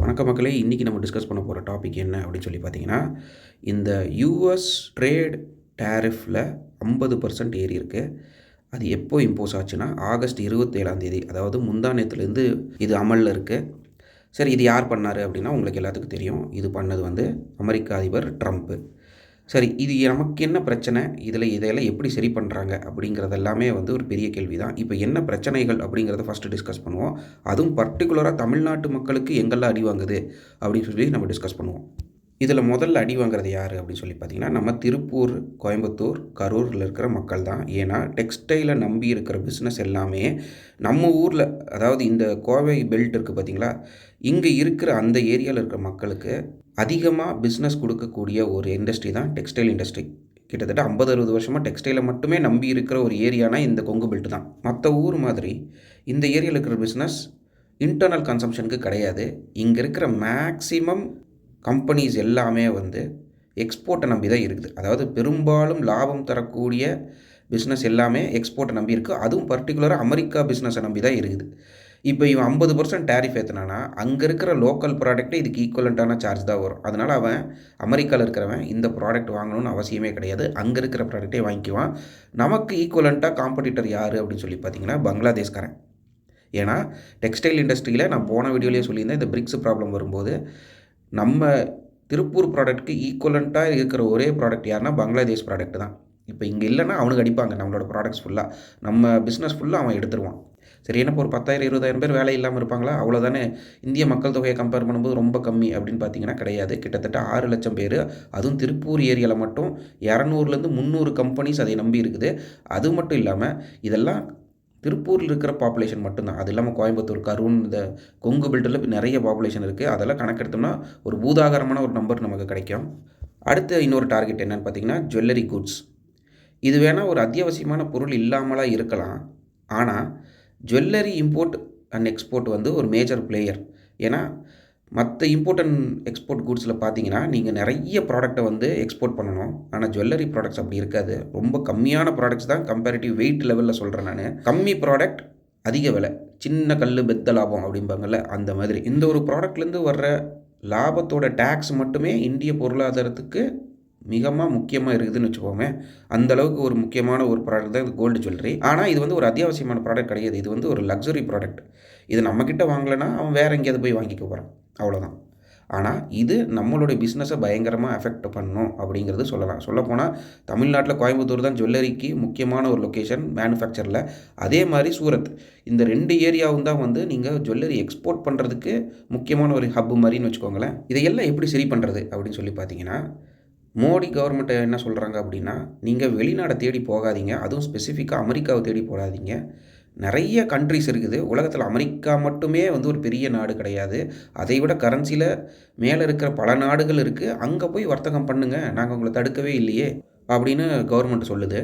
வணக்க மக்களே இன்றைக்கி நம்ம டிஸ்கஸ் பண்ண போகிற டாபிக் என்ன அப்படின்னு சொல்லி பார்த்தீங்கன்னா இந்த யூஎஸ் ட்ரேட் டேரிஃபில் ஐம்பது பர்சன்ட் ஏறியிருக்கு அது எப்போ இம்போஸ் ஆச்சுன்னா ஆகஸ்ட் இருபத்தேழாம் தேதி அதாவது முந்தானத்துலேருந்து இது அமலில் இருக்குது சரி இது யார் பண்ணார் அப்படின்னா உங்களுக்கு எல்லாத்துக்கும் தெரியும். இது பண்ணது வந்து அமெரிக்க அதிபர் ட்ரம்ப்பு சரி இது நமக்கு என்ன பிரச்சனை? இதில் இதையெல்லாம் எப்படி சரி பண்ணுறாங்க அப்படிங்கிறது எல்லாமே வந்து ஒரு பெரிய கேள்வி தான் இப்போ என்ன பிரச்சனைகள் அப்படிங்கிறத ஃபஸ்ட்டு டிஸ்கஸ் பண்ணுவோம். அதுவும் பர்டிகுலராக தமிழ்நாட்டு மக்களுக்கு எங்கெல்லாம் அடி வாங்குது அப்படின்னு சொல்லி நம்ம டிஸ்கஸ் பண்ணுவோம். இதில் முதல்ல அடி வாங்குறது யார் அப்படின்னு சொல்லி பார்த்தீங்கன்னா நம்ம திருப்பூர் கோயம்புத்தூர் கரூரில் இருக்கிற மக்கள் தான். ஏன்னா டெக்ஸ்டைலை நம்பி இருக்கிற பிஸ்னஸ் எல்லாமே நம்ம ஊரில் அதாவது இந்த கோவை பெல்ட் இருக்குது பார்த்தீங்களா? இங்கே இருக்கிற அந்த ஏரியாவில் இருக்கிற மக்களுக்கு அதிகமாக பிஸ்னஸ் கொடுக்கக்கூடிய ஒரு இண்டஸ்ட்ரி தான் டெக்ஸ்டைல் இண்டஸ்ட்ரி கிட்டத்தட்ட ஐம்பது அறுபது வருஷமாக டெக்ஸ்டைலை மட்டுமே நம்பி இருக்கிற ஒரு ஏரியானா இந்த கொங்கு பெல்ட் தான். மற்ற ஊர் மாதிரி இந்த ஏரியாவில் இருக்கிற பிஸ்னஸ் இன்டர்னல் கன்சம்ஷனுக்கு கிடையாது. இங்கே இருக்கிற மேக்ஸிமம் கம்பெனிஸ் எல்லாமே வந்து எக்ஸ்போர்ட்டை நம்பி தான் இருக்குது. அதாவது பெரும்பாலும் லாபம் தரக்கூடிய பிஸ்னஸ் எல்லாமே எக்ஸ்போர்ட்டை நம்பி இருக்குது அதுவும் பர்டிகுலராக அமெரிக்கா பிஸ்னஸை நம்பி தான் இருக்குது. இப்போ இவன் ஐம்பது பர்சன்ட் டேரிஃப் ஏற்றினானா அங்கே இருக்கிற லோக்கல் ப்ராடக்ட்டே இதுக்கு ஈக்குவலண்ட்டான சார்ஜ் தான் வரும். அதனால் அவன் அமெரிக்காவில் இருக்கிறவன் இந்த ப்ராடக்ட் வாங்கணும்னு அவசியமே கிடையாது. அங்கே இருக்கிற ப்ராடக்ட்டே வாங்கிக்குவான். நமக்கு ஈக்குவலண்ட்டாக காம்படிட்டர் யார் அப்படின்னு சொல்லி பார்த்தீங்கன்னா பங்களாதேஷ்காரன். ஏன்னா டெக்ஸ்டைல் இண்டஸ்ட்ரியில் நான் போன வீடியோலேயே சொல்லியிருந்தேன் இந்த பிரிக்ஸ் ப்ராப்ளம் வரும்போது நம்ம திருப்பூர் ப்ராடக்ட்டுக்கு ஈக்குவலண்ட்டாக இருக்கிற ஒரே ப்ராடக்ட் யாருன்னா பங்களாதேஷ் ப்ராடக்ட் தான். இப்போ இங்கே இல்லைன்னா அவனுக்கு அடிப்பாங்க. நம்மளோட ப்ராடக்ட்ஸ் ஃபுல்லாக நம்ம பிஸ்னஸ் ஃபுல்லாக அவன் எடுத்துருவான். சரி என்ன ஒரு பத்தாயிரம் இருபதாயிரம் பேர் வேலை இல்லாமல் இருப்பாங்களா? அவ்வளோதானே இந்திய மக்கள் தொகையை கம்பேர் பண்ணும்போது ரொம்ப கம்மி அப்படின்னு பார்த்தீங்கன்னா கிடையாது. கிட்டத்தட்ட ஆறு லட்சம் பேர். அதுவும் திருப்பூர் ஏரியாவில் மட்டும் இரநூறுலேருந்து முந்நூறு கம்பெனிஸ் அதை நம்பி இருக்குது. அது மட்டும் இல்லாமல் இதெல்லாம் திருப்பூரில் இருக்கிற பாப்புலேஷன் மட்டும்தான். அது இல்லாமல் கோயம்புத்தூர் கரூன் இந்த கொங்கு பெல்ட்டில் நிறைய பாப்புலேஷன் இருக்குது அதெல்லாம் கணக்கெடுத்தோம்னா ஒரு பூதாகரமான ஒரு நம்பர் நமக்கு கிடைக்கும். அடுத்து இன்னொரு டார்கெட் என்னென்னு பார்த்தீங்கன்னா ஜுவல்லரி குட்ஸ் இது வேணால் ஒரு அத்தியாவசியமான பொருள் இல்லாமலாம் இருக்கலாம். ஆனால் ஜுவல்லரி இம்போர்ட் அண்ட் எக்ஸ்போர்ட் வந்து ஒரு மேஜர் பிளேயர் ஏன்னா மற்ற இம்போர்ட் அண்ட் எக்ஸ்போர்ட் குட்ஸில் பார்த்தீங்கன்னா நீங்கள் நிறைய ப்ராடக்ட்டை வந்து எக்ஸ்போர்ட் பண்ணணும். ஆனால் ஜுவல்லரி ப்ராடக்ட்ஸ் அப்படி இருக்காது. ரொம்ப கம்மியான ப்ராடக்ட்ஸ் தான் கம்பேரிட்டிவ் வெயிட் லெவலில் சொல்கிறேன் நான். கம்மி ப்ராடக்ட் அதிக விலை. சின்ன கல் பெத்த லாபம் அப்படிம்பாங்கல்ல அந்த மாதிரி. இந்த ஒரு ப்ராடக்ட்லேருந்து வர்ற லாபத்தோட டேக்ஸ் மட்டுமே இந்திய பொருளாதாரத்துக்கு மிகமாக முக்கியமாக இருக்குதுன்னு வச்சுக்கோங்க அந்த அளவுக்கு ஒரு முக்கியமான ஒரு ப்ராடக்ட் தான் இது கோல்டு ஜுவல்லரி ஆனால் இது வந்து ஒரு அத்தியாவசியமான ப்ராடக்ட் கிடையாது. இது வந்து ஒரு லக்ஸுரி ப்ராடக்ட் இது நம்மக்கிட்ட வாங்கலைன்னா அவன் வேறு எங்கேயாவது போய் வாங்கிக்க போகிறான் அவ்வளோதான் ஆனால் இது நம்மளுடைய பிஸ்னஸை பயங்கரமாக எஃபெக்ட் பண்ணும் அப்படிங்கிறது சொல்லலாம். சொல்லப்போனால் தமிழ்நாட்டில் கோயம்புத்தூர் தான் ஜுவல்லரிக்கு முக்கியமான ஒரு லொக்கேஷன் மேனுஃபேக்சரில் அதே மாதிரி சூரத். இந்த ரெண்டு ஏரியாவும் தான் வந்து நீங்கள் ஜுவல்லரி எக்ஸ்போர்ட் பண்ணுறதுக்கு முக்கியமான ஒரு ஹப்பு மாதிரின்னு வச்சுக்கோங்களேன். இதையெல்லாம் எப்படி சரி பண்ணுறது அப்படின்னு சொல்லி பார்த்தீங்கன்னா மோடி கவர்மெண்ட்டை என்ன சொல்கிறாங்க அப்படின்னா நீங்கள் வெளிநாடை தேடி போகாதீங்க அதுவும் ஸ்பெசிஃபிக்காக அமெரிக்காவை தேடி போகாதீங்க நிறைய கண்ட்ரிஸ் இருக்குது. உலகத்தில் அமெரிக்கா மட்டுமே வந்து ஒரு பெரிய நாடு கிடையாது. அதை விட கரன்சியில் மேலே இருக்கிற பல நாடுகள் இருக்குது அங்கே போய் வர்த்தகம் பண்ணுங்கள் நாங்கள் உங்களை தடுக்கவே இல்லையே அப்படின்னு கவர்மெண்ட் சொல்லுது.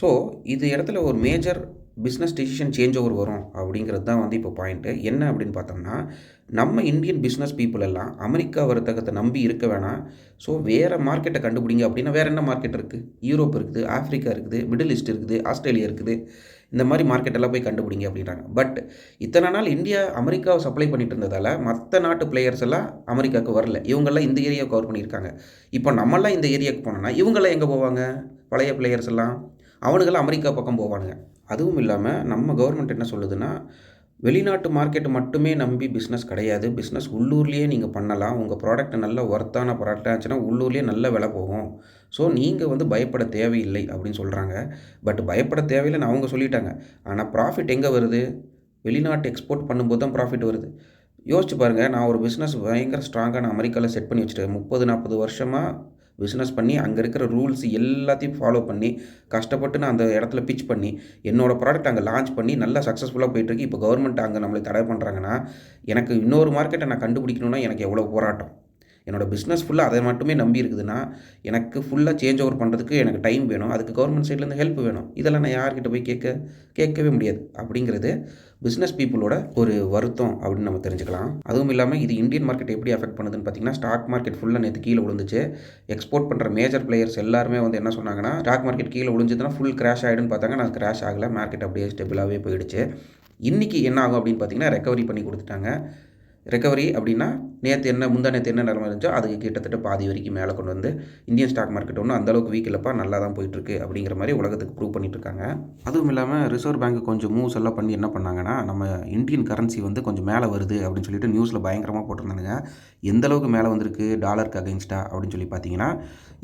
ஸோ இது இடத்துல ஒரு major business decision change over வரும் அப்படிங்கிறது தான் வந்து இப்போ பாயிண்ட்டு என்ன அப்படின்னு பார்த்தோம்னா நம்ம இந்தியன் பிஸ்னஸ் பீப்புள் எல்லாம் அமெரிக்கா வர்த்தகத்தை நம்பி இருக்க வேணாம். ஸோ வேறு மார்க்கெட்டை கண்டுபிடிங்க அப்படின்னா வேறு என்ன மார்க்கெட் இருக்குது யூரோப் இருக்குது ஆஃப்ரிக்கா இருக்குது மிடில் ஈஸ்ட் இருக்குது ஆஸ்திரேலியா இருக்குது. இந்த மாதிரி மார்க்கெட்டெல்லாம் போய் கண்டுபிடிங்க அப்படின்றாங்க. பட் இத்தனை நாள் இந்தியா அமெரிக்காவை சப்ளை பண்ணிட்டு இருந்ததால் மற்ற நாட்டு பிளேயர்ஸ் எல்லாம் அமெரிக்காவுக்கு வரல. இவங்கெல்லாம் இந்த ஏரியா கவர் பண்ணியிருக்காங்க. இப்போ நம்மளாம் இந்த ஏரியாவுக்கு போனோம்னா இவங்கெல்லாம் எங்கே போவாங்க? பழைய பிளேயர்ஸ் எல்லாம்? அவனுங்கெல்லாம் அமெரிக்கா பக்கம் போவானுங்க. அதுவும் இல்லாமல் நம்ம கவர்மெண்ட் என்ன சொல்லுதுன்னா வெளிநாட்டு மார்க்கெட்டை மட்டுமே நம்பி பிஸ்னஸ் கிடையாது. பிஸ்னஸ் உள்ளூர்லேயே நீங்கள் பண்ணலாம். உங்கள் ப்ராடக்ட் நல்ல ஒர்த்தான ப்ராடக்டாக இருந்துச்சுன்னா உள்ளூர்லேயே நல்ல விலை போகும். ஸோ நீங்கள் வந்து பயப்பட தேவையில்லை அப்படின்னு சொல்கிறாங்க பட் பயப்பட தேவையில்லைன்னு அவங்க சொல்லிட்டாங்க. ஆனால் ப்ராஃபிட் எங்கே வருது? வெளிநாட்டு எக்ஸ்போர்ட் பண்ணும்போது தான் ப்ராஃபிட் வருது. யோசிச்சு பாருங்கள் நான் ஒரு பிஸ்னஸ் பயங்கர ஸ்ட்ராங்காக நான் அமெரிக்காவில் செட் பண்ணி வச்சுட்டேன். முப்பது நாற்பது வருஷமாக பிஸ்னஸ் பண்ணி அங்கே இருக்கிற ரூல்ஸ் எல்லாத்தையும் ஃபாலோ பண்ணி கஷ்டப்பட்டு நான் அந்த இடத்துல பிச் பண்ணி என்னோடய ப்ராடக்ட் அங்கே லான்ச் பண்ணி நல்லா சக்ஸஸ்ஃபுல்லாக போயிட்டுருக்கு. இப்போ கவர்மெண்ட் அங்கே நம்மளை தடை பண்ணுறாங்கன்னா எனக்கு இன்னொரு மார்க்கெட்டை நான் கண்டுபிடிக்கணுன்னா எனக்கு எவ்வளோ போராட்டம்? என்னோடய பிஸ்னஸ் ஃபுல்லாக அதை மட்டுமே நம்பி இருக்குதுன்னா எனக்கு ஃபுல்லாக சேஞ்ச் ஓவர் பண்ணுறதுக்கு எனக்கு டைம் வேணும். அதுக்கு கவர்மெண்ட் சைட்லேருந்து ஹெல்ப் வேணும். இதெல்லாம் நான் யார்கிட்ட போய் கேட்க கேட்கவே முடியாது. அப்படிங்கிறது பிஸ்னஸ் பீப்புளோட ஒரு வருத்தம் அப்படின்னு நம்ம தெரிஞ்சுக்கலாம். அதுவும் இல்லாமல் இது இந்தியன் மார்க்கெட் எப்படி அஃபெக்ட் பண்ணுதுன்னு பார்த்தீங்கன்னா ஸ்டாக் மார்க்கெட் ஃபுல்லாக நேற்று கீழே விழுந்துச்சு. எக்ஸ்போர்ட் பண்ணுற மேஜர் பிளேயர்ஸ் எல்லாருமே வந்து என்ன சொன்னாங்கன்னா ஸ்டாக் மார்க்கெட் கீழே விழுந்துச்சுன்னா ஃபுல் கிராஷ் ஆகிடுன்னு பார்த்தாங்க. நான் கிராஷ் ஆகலை. மார்க்கெட் அப்படியே ஸ்டெபிளாகவே போயிடுச்சு. இன்றைக்கி என்ன ஆகும் அப்படின்னு பார்த்தீங்கன்னா ரெக்கவரி பண்ணி கொடுத்துட்டாங்க. ரெக்கவரி அப்படின்னா நேற்று என்ன முந்தா நேற்று என்ன நிலமை இருந்துச்சோ அதுக்கு கிட்டத்தட்ட பாதி வரைக்கும் மேலே கொண்டு வந்து இந்தியன் ஸ்டாக் மார்க்கெட் ஒன்றும் அந்தளவுக்கு வீக் இல்லைப்பா நல்லா தான் போயிட்டுருக்கு அப்படிங்கிற மாதிரி உலகத்துக்கு ப்ரூவ் பண்ணிட்டு இருக்காங்க. அதுவும் இல்லாமல் ரிசர்வ் பேங்க் கொஞ்சம் மூவ்ஸ் எல்லாம் பண்ணி என்ன பண்ணாங்கன்னா நம்ம இந்தியன் கரன்சி வந்து கொஞ்சம் மேலே வருது அப்படின்னு சொல்லிட்டு நியூஸில் பயங்கரமாக போட்டிருந்தானுங்க. எந்த அளவுக்கு மேலே வந்திருக்கு டாலருக்கு அகைன்ஸ்டா அப்படின்னு சொல்லி பார்த்தீங்கன்னா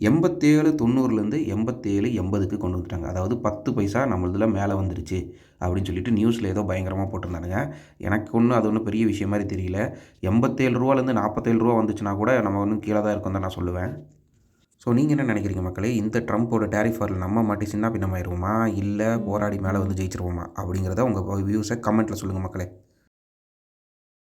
எண்பத்தேழு தொண்ணூறுலேருந்து எண்பத்தேழு எண்பதுக்கு கொண்டு வந்துட்டாங்க. அதாவது பத்து பைசா நம்மளதில் மேலே வந்துருச்சு அப்படின்னு சொல்லிட்டு நியூஸில் ஏதோ பயங்கரமாக போட்டிருந்தானுங்க. எனக்கு ஒன்றும் அது ஒன்றும் பெரிய விஷயம் மாதிரி தெரியல. எண்பத்தேழு ரூபாலேருந்து வந்து நாற்பத்தேழு ரூபா வந்துச்சுன்னா கூட நம்ம ஒன்றும் கீழே தான் இருக்கும் தான் நான் சொல்லுவேன். ஸோ நீங்கள் என்ன நினைக்கிறீங்க மக்களே? இந்த ட்ரம்ப்போட டேரிஃப் வாரில் நம்ம மாட்டி சின்ன பின்னமாயிருவோமா? இல்லை போராடி மேலே வந்து ஜெயிச்சிருவோமா? அப்படிங்கிறத உங்கள் வியூஸை கமெண்ட்டில் சொல்லுங்கள் மக்களே.